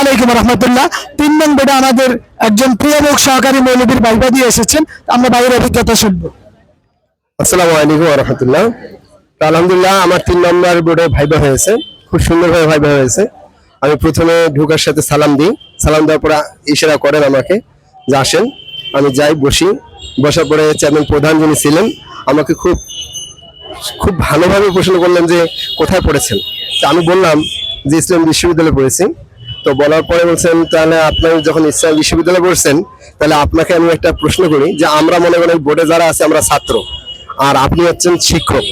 আলাইকুম রহমতুল্লাহ। তিন নং বেডে আমাদের একজন প্রিয় লোক সহকারী মৌলবীর বাইবা দিয়ে এসেছেন। আমরা বাইরের অভিজ্ঞতা শুনব। আসসালামু আলাইকুম রহমতুল্লাহ। আলহামদুলিল্লাহ আমার তিন নম্বর বোর্ডে ভাইবা হয়েছে। খুব সুন্দরভাবে ভাইবা হয়েছে। আমি প্রথমে ঢুকার সাথে সালাম দিই। সালাম দেওয়ার পরে ইশারা করেন আমাকে যে আসেন। আমি যাই, বসি। বসার পরে চেয়ারম্যান প্রধান যিনি ছিলেন, আমাকে খুব খুব ভালোভাবে প্রশ্ন করলেন যে কোথায় পড়েছেন? তা আমি বললাম যে ইসলাম বিশ্ববিদ্যালয়ে পড়েছি। তো বলার পরে বলছেন, তাহলে আপনি যখন ইসলাম বিশ্ববিদ্যালয়ে পড়ছেন, তাহলে আপনাকে আমি একটা প্রশ্ন করি যে আমরা মনে করেন বোর্ডে যারা আছে, আমরা ছাত্র। আর আপনি হচ্ছেন শিক্ষক।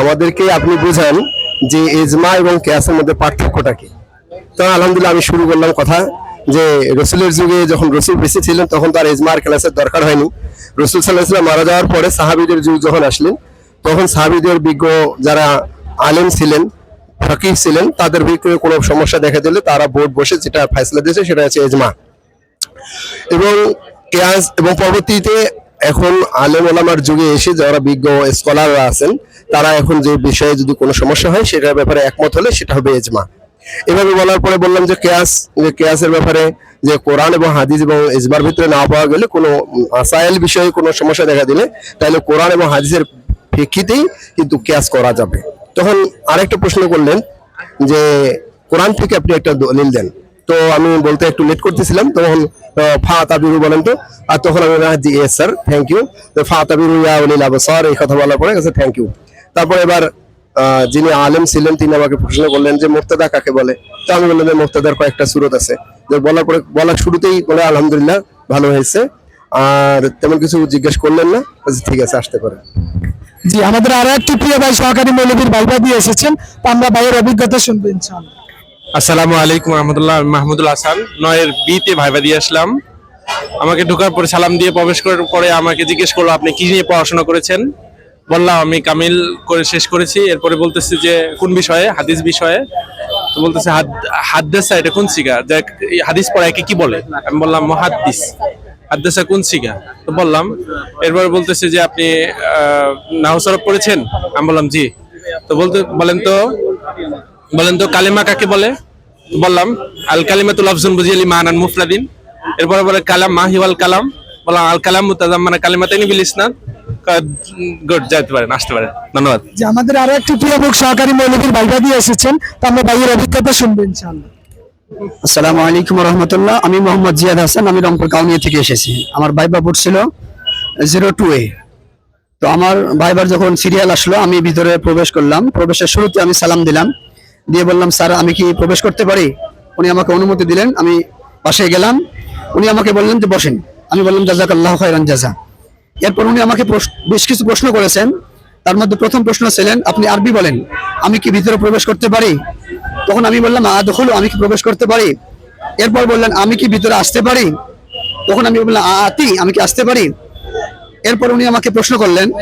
আমাদেরকে আপনি বুঝান যে এজমা এবং কেয়াসের মধ্যে পার্থক্যটা কি। তো আলহামদুলিল্লাহ আমি শুরু করলাম কথা যে রসুলের যুগে যখন রসুল বেঁচে ছিলেন, তখন তার এজমার ক্লাসের দরকার হয়নি। রসুল সাল্লাহ মারা যাওয়ার পরে সাহাবিদের যুগ যখন আসলেন, তখন সাহাবিদের বিজ্ঞ যারা আলেম ছিলেন ফকির ছিলেন, তাদের ভিতরে কোনো সমস্যা দেখা দিলে তারা বোর্ড বসে যেটা ফেসলা দিয়েছে সেটা হচ্ছে এজমা। এবং কেয়াস এবং পরবর্তীতে এখন আলেম ওলামার যুগে এসে যারা বিজ্ঞ স্কলাররা আছেন, তারা এখন যে বিষয়ে যদি কোনো সমস্যা হয় সেটার ব্যাপারে একমত হলে সেটা হবে এজমা। এভাবে বলার পরে বললাম যে কেয়াস যে কেয়াসের ব্যাপারে যে কোরআন এবং হাদিস এবং ইজমার ভিতরে না পাওয়া গেলে কোনো আসাইল বিষয়ে কোনো সমস্যা দেখা দিলে তাহলে কোরআন এবং হাদিসের প্রেক্ষিতেই কিন্তু কেয়াস করা যাবে। তখন আরেকটা প্রশ্ন করলেন যে, কোরআন থেকে আপনি একটা দলিল দেন। তো আমি বলতে একটু লেট করতেছিলাম, তখন ফা তাবিরু বলেন তো, আর তখন আমি জি এস স্যার থ্যাংক ইউ তো ফা তাবিরু ইয়া উলিল আবসার, এই কথা বলার পরে কাছে থ্যাংক ইউ তারপর এবার যিনি আলেম ছিলেন, তিনি আমাকে প্রশ্ন করলেন যে মুক্তাদা কাকে বলে? তো আমি বললাম যে মুক্তাদার কয়েকটা সুরত আছে। যে বলার পরে, বলার শুরুতেই বলে, আলহামদুলিল্লাহ, ভালো হয়েছে। আর তেমন কিছু জিজ্ঞেস করলেন না ঠিক আছে, আসতে পারে জি, আমাদের আরও একটি প্রিয় ভাই সহকারী মৌলবীর বাইবা দিয়ে এসেছেন আমরা বাইরের অভিজ্ঞতা শুনব আসসালামু আলাইকুম রহমতুল্লাহ, মাহমুদুল হাসান, নয়ের বিতে ভাইবা দিয়ে আসলাম। আমাকে ঢোকার পরে সালাম দিয়ে প্রবেশ করার পরে আমাকে জিজ্ঞেস করল, আপনি কি নিয়ে পড়াশোনা করেছেন? বললাম, আমি কামিল করে শেষ করেছি। এরপরে বলতেছি যে, কোন বিষয়ে? হাদিস বিষয়ে। তো বলতেছে, হাদ- হাদ্দাসা, এটা কোন সিগা? যে হাদিস পড়া একে কি বলে? আমি বললাম, মহাদ্দিস। হাদ্দাসা কোন সিগা তো বললাম এরপরে বলতেছে যে আপনি আহ, নাহসরফ পড়েছেন? আমি বললাম জি। তো বলতে বলেন তো বলেন তো কালেমা কাকে বলে? বললাম আল কালিমাতুল আফজুন বুঝিয়ালি মানান মুফরাদিন। এরপরে বলে কালাম মাহিওয়াল কালাম। বললাম আল কালাম মুতাজাম মানে কালিমাতাইনি বিল ইসনাদ। গুড যাইতে পারেন আসতে পারেন। ধন্যবাদ। যে আমাদের আরও একটি প্রিয় সহকারী মৌলবীর বাইবা দিয়ে এসেছেন তো আমরা বাইরের অভিজ্ঞতা শুনবেন ইনশাআল্লাহ। আসসালামু আলাইকুম রহমতুল্লাহ। আমি মোহাম্মদ জিয়াদ হাসান, আমি রংপুর কাউনিয়া থেকে এসেছি। আমার ভাইবা বোর্ড ছিল জিরো টু এ তো আমার ভাইবার যখন সিরিয়াল আসলো, আমি ভিতরে প্রবেশ করলাম। প্রবেশের শুরুতে আমি সালাম দিলাম। দিয়ে বললাম, স্যার, আমি কি প্রবেশ করতে পারি? উনি আমাকে অনুমতি দিলেন। আমি পাশে গেলাম। উনি আমাকে বললেন যে, বসেন। আমি বললাম জাজাক আল্লাহ খায়রান জাজা। এরপর উনি আমাকে বেশ কিছু প্রশ্ন করেছেন। তার মধ্যে প্রথম প্রশ্ন ছিলেন, আপনি আরবি বলেন। আমি কি ভিতরে প্রবেশ করতে পারি? তখন আমি বললাম আদখল আমি কি প্রবেশ করতে পারি? এরপর বললেন, আমি কি ভিতরে আসতে পারি? তখন আমি বললাম আতি, আমি কি আসতে পারি? এরপর উনি আমাকে প্রশ্ন করলেন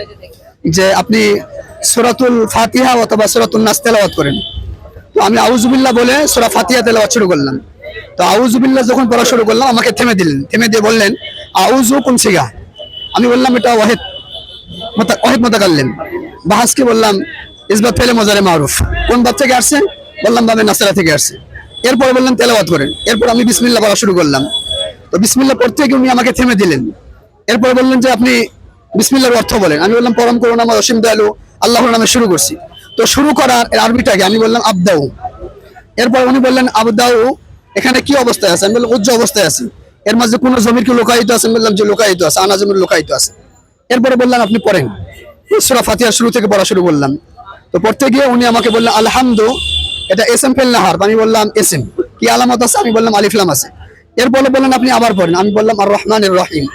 যে, আপনি সুরাতুল ফাতিহা অথবা সুরাতুল নাস তেলাওয়াত করেন? তো আমি আউজুবিল্লাহ বলে সুরা ফাতিহা তেলাওয়াত শুরু করলাম। তো আউজুবিল্লাহ যখন পড়া শুরু করলাম, আমাকে থেমে দিলেন। থেমে দিয়ে বললেন আউজু কোন সিগা আমি বললাম, এটা ওয়াহেদ মোতা- ওয়াহেদ মোতাকাল্লিম। বাহাসকে বললাম, ইসবাত ফেলে মজারে মারুফ। কোন বাদ থেকে আসছে? বললাম, বাবে, নাসারা থেকে আসছে। এরপর বললাম তেলাওয়াত করেন। এরপর আমি বিসমিল্লাহ বলা শুরু করলাম। তো বিসমিল্লাহ পড়তে গিয়ে উনি আমাকে থেমে দিলেন। এরপর বললেন যে, আপনি বিসমিল্লাহর অর্থ বলেন। আমি বললাম, পরম করুন আমার অসীম দয়ালু, আল্লাহর নামে শুরু করছি। তো শুরু করার আরবিটাকে আমি বললাম, আবদাউ। এরপর উনি বললেন, আবদাউ, এখানে কি অবস্থায় আছে? আমি বললাম, উজ্জ অবস্থায় আছে। এর মাঝে কোনো জমির কি লোকায়িত আছে? আমি বললাম যে লোকায়িত আছে, আনা জমির লোকায়িত আছে। এরপরে বললাম আপনি পড়েন। সুরা ফাতিহা শুরু থেকে পড়া শুরু করলাম। তো পড়তে গিয়ে উনি আমাকে বললেন, আলহামদু এটা এস এম ফেল আমি বললাম এস এম কি আলামত আছে? আমি বললাম আলিফলাম আছে। এরপরে বললেন, আপনি আবার পড়েন। আমি বললাম, আর রহমান রহিম।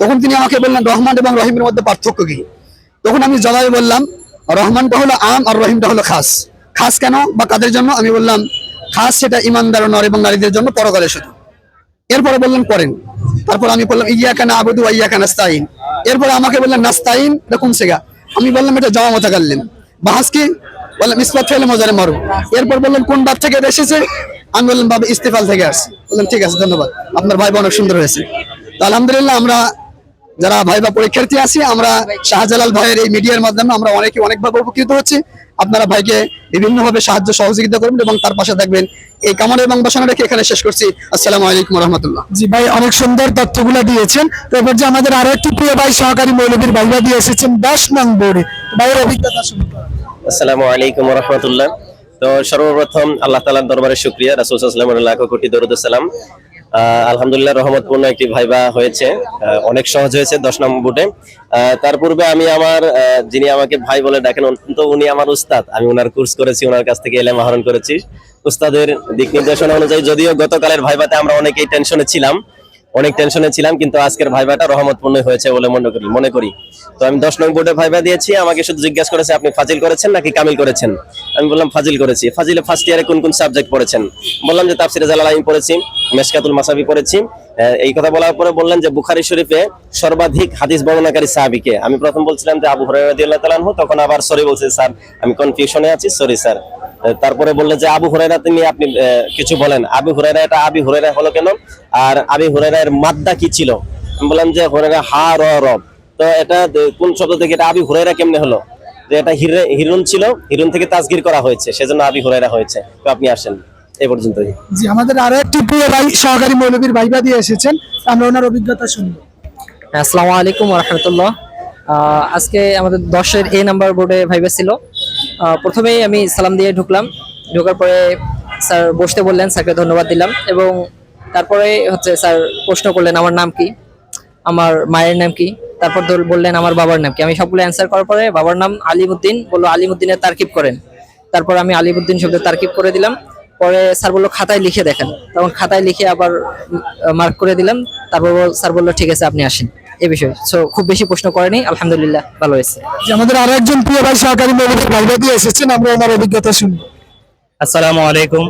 তখন তিনি আমাকে বললেন, রহমান এবং রহিমের মধ্যে পার্থক্য কি? তখন আমি জবাবে বললাম, রহমানটা হলো আম আর রহিমটা হলো খাস। খাস কেন বা কাদের জন্য? আমি বললাম, খাস সেটা ইমানদার নর এবং নারীদের জন্য পরকালে শুধু। এরপরে বললেন, পড়েন। তারপর আমি বললাম ইয়া কেন আবুদু ইয়া কেন এরপরে আমাকে বললেন নাস্তাইন এটা কোন সেগা আমি বললাম, এটা জমা মতা কাটলেন বাহাস কি? বললাম, ইস্পাত ফেলে মজারে মারু এরপর বললাম, কোন বাপ থেকে এসেছে? আমি বললাম, বাবা, ইস্তেফাল থেকে আসছি। বললাম, ঠিক আছে, ধন্যবাদ। আপনার ভাই অনেক সুন্দর হয়েছে। আলহামদুলিল্লাহ, আমরা যারা ভাই বা পরীক্ষার্থী আছি, আমরা শাহজালাল ভাইয়ের এই মিডিয়ার মাধ্যমে আমরা অনেকে অনেকভাবে উপকৃত হচ্ছি। আপনারা ভাইকে বিভিন্নভাবে সাহায্য সহযোগিতা করবেন এবং তার পাশে থাকবেন। এই কামনা এবং বাসনা রেখে এখানে শেষ করছি। আসসালামু আলাইকুম রহমতুল্লাহ জি ভাই অনেক সুন্দর তথ্যগুলো দিয়েছেন। তারপর যে আমাদের আরও একটি প্রিয় ভাই সহকারী মৌলবীর ভাইবা দিয়ে এসেছেন দশ নং বোর্ডে ভাইয়ের অভিজ্ঞতা আসসালামু আলাইকুম রহমতুল্লাহ তো সর্বপ্রথম আল্লাহ তালার দরবারে শুক্রিয়া। রাসুল সাল্লামের লাখ কোটি দরুদ সালাম। আলহামদুলিল্লাহ রহমতপূর্ণ একটি ভাইবা হয়েছে। অনেক সহজ হয়েছে দশ নম্বর বুটে। তার পূর্বে আমি আমার যিনি আমাকে ভাই বলে ডাকেন অন্তত উনি আমার উস্তাদ। আমি ওনার কোর্স করেছি ওনার কাছ থেকে এলেম আহরণ করেছি। উস্তাদের দিক নির্দেশনা অনুযায়ী, যদিও গতকালের ভাইবাতে আমরা অনেকেই টেনশনে ছিলাম অনেক টেনশনে ছিলাম, কিন্তু আজকের ভাইবাটা রহমতপূর্ণ হয়েছে বলে মনে করি মনে করি। তো আমি দশ নং বোর্ডে ভাইবা দিয়েছি, আমাকে শুধু জিজ্ঞাসা করেছে, আপনি ফাজিল করেছেন নাকি কামিল করেছেন? আমি বললাম, ফাজিল করেছি। ফাজিলে ফার্স্ট ইয়ারে কোন কোন সাবজেক্ট পড়েছেন? বললাম যে, তাফসিরে জালালাইন পড়েছি, মেশকাতুল মাসাবি পড়েছি। এই কথা বলার পরে বললেন যে, বুখারি শরীফে সর্বাধিক হাদিস বর্ণনাকারী সাহাবিকে। আমি প্রথম বলছিলাম যে, আবু হুরায়রা রাদিয়াল্লাহু তাআলা তখন আবার, সরি, বলছে, স্যার, আমি কনফিউশনে আছি সরি স্যার তারপরে বললেন যে আবু হুরায়রা তুমি আপনি কিছু বলেন। আবু হুরায়রা এটা আবি হুরায়রা হলো কেন? আর আবি হুরায়রার মাদ্দা কি ছিল? আমি বললাম যে হুরায়রা হা র রব। তো এটা কোন শব্দ থেকে এটা আবি হুরায়রা কেমনে হলো? যে এটা হিরে হিরুন ছিল হিরুন থেকে তাজগির করা হয়েছে সেজন্য আবি হুরায়রা হয়েছে। তো আপনি আসেন এই পর্যন্তই। জি আমাদের আরও একটি প্রিয় ভাই সহকারী মৌলবীর ভাইবা দিয়ে এসেছেন। আমরা ওনার অভিজ্ঞতা শুনব আসসালামু আলাইকুম রহমতুল্লাহ। আজকে আমাদের দশের এ নাম্বার বোর্ডে ভাইবা ছিল। প্রথমেই আমি সালাম দিয়ে ঢুকলাম। ঢোকার পরে স্যার বসতে বললেন, স্যারকে ধন্যবাদ দিলাম এবং তারপরে হচ্ছে স্যার প্রশ্ন করলেন, আমার নাম কি? আমার মায়ের নাম কি? তারপর বললেন, আমার বাবার নাম কি? আমি সবগুলো অ্যান্সার করার পরে বাবার নাম আলিমুদ্দিন বলল, আলিমুদ্দিনের তারকিব করেন। তারপর আমি আলিমুদ্দিন শব্দের তারকিব করে দিলাম। পরে স্যার বলল, খাতায় লিখে দেখেন। তখন খাতায় লিখে আবার মার্ক করে দিলাম। তারপর স্যার বলল, ঠিক আছে, আপনি আসেন। এই বিষয়ে। সো খুব বেশি প্রশ্ন করেনি আলহামদুলিল্লাহ ভালো হয়েছে। যে আমাদের আরও একজন প্রিয় ভাই সহকারী মৌলবীর ভাইবা দিয়ে এসেছেন আমরা ওনার অভিজ্ঞতা শুনব। আসসালামু আলাইকুম।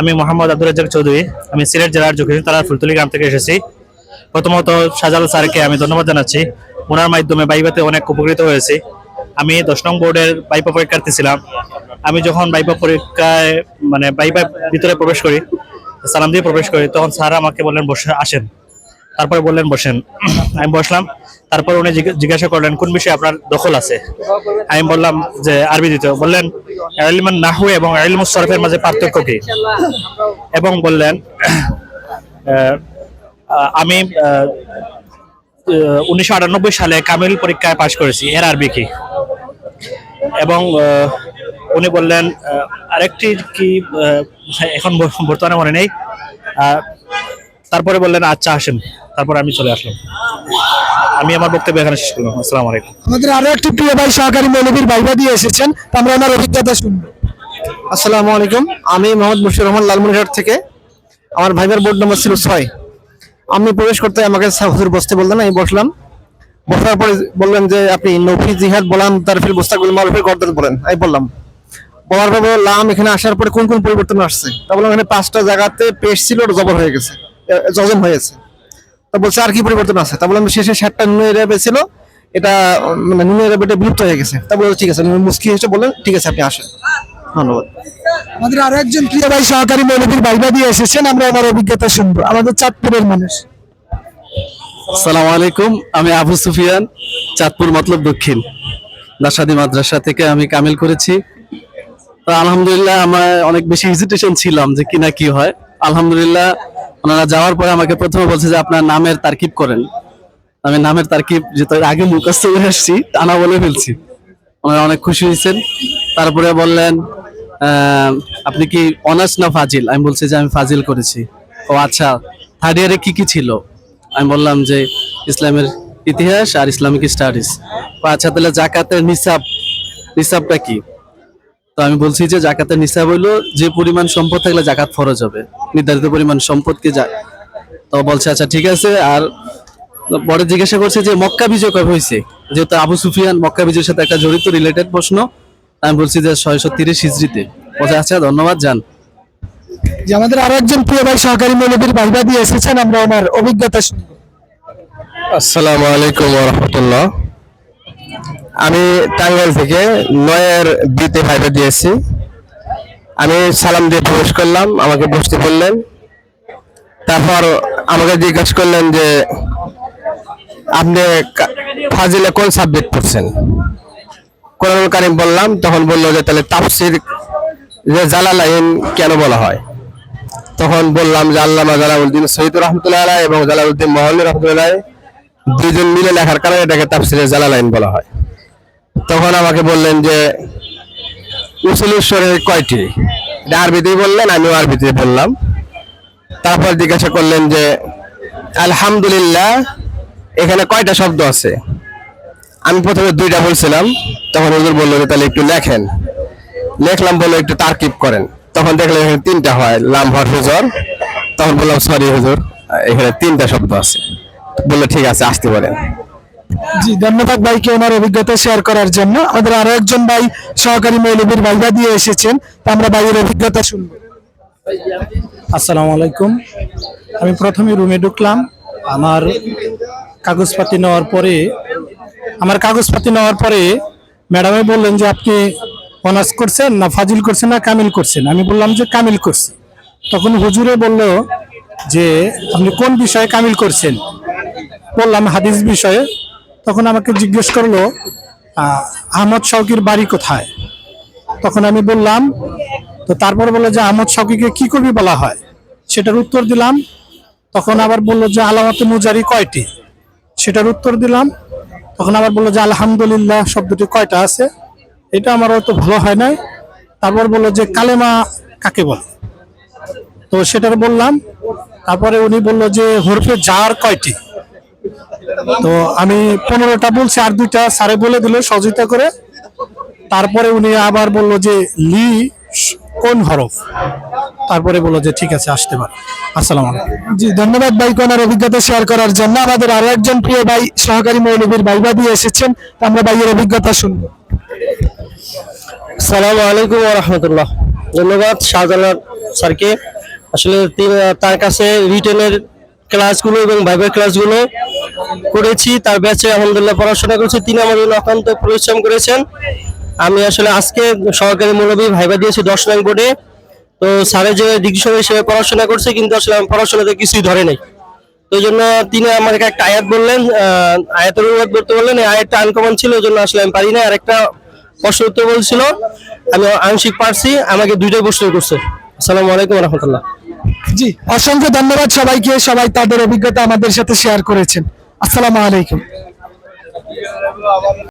আমি মোহাম্মদ আব্দুল রাজ্জাক চৌধুরী। আমি সিলেট জেলার জকির তালার ফুলতলি গ্রাম থেকে এসেছি। প্রথমত শাহজাল স্যারকে আমি ধন্যবাদ জানাচ্ছি। ওনার মাধ্যমে বাইবাতে অনেক উপকৃত হয়েছি। আমি দশ নং বোর্ডের বাইপা পরীক্ষার্থী ছিলাম। আমি যখন বাইপা পরীক্ষায় মানে বাইপা ভিতরে প্রবেশ করি সালাম দিয়ে প্রবেশ করি তখন স্যার আমাকে বললেন বসে আসেন। তারপরে বললেন, বসেন। আমি বসলাম। তারপর উনি জিজ্ঞাসা করলেন, কোন বিষয়ে আপনার দখল আছে? আমি বললাম যে, আরবি দিতে বললেন এলিমান নাহু এবং এলিমুস সরফের মাঝে পার্থক্য কি? এবং বললেন আমি উনিশশো আটানব্বই সালে কামিল পরীক্ষায় পাশ করেছি। এর আরবি কি? এবং উনি বললেন আরেকটি কি এখন বর্তমানে মনে নেই। তারপরে বললেন আচ্ছা আসেন। তারপর আমি চলে আসলাম। আমি আমার বক্তব্য এখানে শেষ করলাম। আসসালামু আলাইকুম। আমাদের আরও একটি প্রিয় ভাই সহকারী মৌলবীর ভাইবা দিয়ে এসেছেন। আমরা ওনার অভিজ্ঞতা শুনব। আসসালামু আলাইকুম। আমি মোহাম্মদ মুশির রহমান লালমনিরহাট থেকে। আমার ভাইবার বোর্ড নম্বর ছিল ছয়। আমি প্রবেশ করতে আমাকে হুজুর বসতে বললেন আমি বসলাম। বসার পরে বললেন যে আপনি নফি জিহাদ বলাম তারফিল মোস্তাকুল মারুফের গর্দান বলেন। আমি বললাম। বলার পর বললাম এখানে আসার পরে কোন কোন পরিবর্তন আসছে? তা বললাম এখানে পাঁচটা জায়গাতে পেশ ছিল জবর হয়ে গেছে জজম হয়েছে। তা বলছে আর কি পরিবর্তন আছে? তা বললাম শেষে ষাটটা নুনের রেবে ছিল এটা মানে নুনের রেবেটা বিলুপ্ত হয়ে গেছে। তা বলল ঠিক আছে মুস্কি হেসে বললেন ঠিক আছে আপনি আসেন। ধন্যবাদ। আমাদের আরও একজন প্রিয় ভাই সহকারী মৌলবীর ভাইবা দিয়ে এসেছেন আমরা আমার অভিজ্ঞতা শুনব। আমাদের চাঁদপুরের মানুষ। সালাম আলাইকুম আমি আবু সুফিয়ান চাঁদপুর মতলব দক্ষিণ। নাসাদি মাদ্রাসা থেকে আমি কামিল করেছি। তো আলহামদুলিল্লাহ আমার অনেক বেশি হেজিটেশন ছিলাম যে কি না কি হয়। আলহামদুলিল্লাহ ওনারা যাওয়ার পরে আমাকে প্রথমে বলছে যে আপনার নামের তারকিব করেন। আমি নামের তারকিব যেহেতু আগে মুখস্থ করে আসছি টানা বলে ফেলছি। ওনারা অনেক খুশি হয়েছেন। তারপরে বললেন আপনি কি অনার্স না ফাজিল? আমি বলছি যে আমি ফাজিল করেছি। ও আচ্ছা থার্ড ইয়ারে কি কি ছিল? আমি বললাম যে ইসলামের ইতিহাস আর ইসলামিক স্টাডিজ। আচ্ছা তাহলে জাকাতের নিসাব, নিসাবটা কি? তো আমি বলছি যে জাকাতের নিসাব হইল যে পরিমাণ সম্পদ থাকলে জাকাত ফরজ হবে নির্ধারিত পরিমাণ সম্পদকে যা তো বলছে আচ্ছা ঠিক আছে। আর পরে জিজ্ঞাসা করছে যে মক্কা বিজয় কবে হয়েছে? যেহেতু আবু সুফিয়ান মক্কা বিজয়ের সাথে একটা জড়িত রিলেটেড প্রশ্ন। আমি বলছি যে ছয়শো তিরিশ হিজড়িতে। বলছে আচ্ছা ধন্যবাদ যান। যে আমাদের আরও একজন প্রিয় ভাই সহকারী মৌলবীর ভাইবা দিয়ে এসেছেন আমরা ওনার অভিজ্ঞতা শুনব। আসসালামু আলাইকুম রহমতুল্লাহ। আমি টাঙ্গাইল থেকে নয়ের বিতে ভাইবা দিয়েছি। আমি সালাম দিয়ে প্রবেশ করলাম, আমাকে বসতে বললেন। তারপর আমাকে জিজ্ঞাসা করলেন যে, আপনি ফাজিলে কোন সাবজেক্ট পড়ছেন? কোরআনুল কারিম বললাম, তখন বলল যে, তাহলে তাফসির যে জালালাইন কেন বলা হয়? তখন বললাম যে, আল্লামা জালাউদ্দিন সৈয়দ রহমতুল্লাহ এবং জালাউদ্দিন মহল্লি রহমতুল্লাহ দুজন মিলে লেখার কারণে এটাকে তাফসিরে জালালাইন বলা হয়। তখন আমাকে বললেন যে উসুলেশ্বরের কয়টি? এটা আরবিতেই বললেন, আমিও আরবিতে বললাম। তারপর জিজ্ঞাসা করলেন যে, আলহামদুলিল্লাহ, এখানে কয়টা শব্দ আছে? আমি প্রথমে দুইটা বলছিলাম, তখন হুজুর বলল যে, তাহলে একটু লেখেন। লেখলাম বলল একটু তারকিব করেন। তখন দেখলাম এখানে তিনটা হয়, লাম, হর হুজর তখন বললাম সরি হুজুর, এখানে তিনটা শব্দ আছে। বলল, ঠিক আছে, আসতে পারেন। জি, ধন্যবাদ ভাইকে ওনার অভিজ্ঞতা শেয়ার করার জন্য। আমাদের আরও একজন ভাই সহকারী মৌলবীর ভাইবা দিয়ে এসেছেন, তা আমরা ভাইয়ের অভিজ্ঞতা শুনব। আসসালামু আলাইকুম আমি প্রথমে রুমে ঢুকলাম। আমার কাগজপাতি নেওয়ার পরে, আমার কাগজপাতি নেওয়ার পরে ম্যাডামে বললেন যে, আপনি অনার্স করছেন না ফাজিল করছেন না কামিল করছেন? আমি বললাম যে, কামিল করছি। তখন হুজুরে বলল যে, আপনি কোন বিষয়ে কামিল করছেন? বললাম, হাদিস বিষয়ে। তখন আমাকে জিজ্ঞেস করল আহমদ শৌকির বাড়ি কোথায়? তখন আমি বললাম, তো তারপর বলল যে আহমদ শৌকিকে কি কবি বলা হয়? সেটার উত্তর দিলাম। তখন আবার বলল যে, আলামত মুজারি কয়টি? সেটার উত্তর দিলাম। তখন আবার বলল যে, আলহামদুলিল্লাহ, শব্দটি কয়টা আছে? এটা আমার অত ভালো হয় নাই। তারপর বলল যে, কালেমা কাকে বলে? তো সেটার বললাম। তারপরে উনি বলল যে, হরফে জার কয়টি? তো আমি পনেরোটা বলছি আর দুইটা স্যারে বলে দিল সহযোগিতা করে। তারপরে উনি আবার বলল যে লি কোন হরফ? তারপরে বলল যে ঠিক আছে আসতে পারে। আসসালাম আলাইকুম। জি ধন্যবাদ ভাইকে ওনার অভিজ্ঞতা শেয়ার করার জন্য। আমাদের আরও একজন প্রিয় ভাই সহকারী মৌলবীর ভাইবা দিয়ে এসেছেন। তা আমরা ভাইয়ের অভিজ্ঞতা শুনব। সালামু আলাইকুম রহমতুল্লাহ। ধন্যবাদ শাহজালাল স্যারকে। আসলে তার কাছে রিটেনের ক্লাসগুলো এবং ভাইবের ক্লাসগুলো করেছি। তার ব্যাচে আলহামদুলিল্লাহ পড়াশোনা করেছি। তিনি আমার জন্য অত্যন্ত পরিশ্রম করেছেন। আমি আসলে আজকে সহকারী মৌলবী ভাইবা দিয়েছি দশ নং বোর্ডে। তো স্যারের যে ডিগ্রি হিসেবে পড়াশোনা করছে, কিন্তু আসলে আমি পড়াশোনাতে কিছুই ধরে নাই। তো জন্য তিনি আমাকে একটা আয়াত বললেন আয়াতের অনুবাদ করতে বললেন। এই আয়াতটা আনকমন ছিল ওই জন্য আসলে আমি পারি না আর একটা প্রশ্ন উত্তর বলছিল, আমি আংশিক পারছি, আমাকে দুইটাই প্রশ্ন করছে। আসসালামু আলাইকুম রহমতুল্লাহ। জি অসংখ্য ধন্যবাদ সবাইকে সবাই তাদের অভিজ্ঞতা আমাদের সাথে শেয়ার করেছেন। আসসালামু আলাইকুম।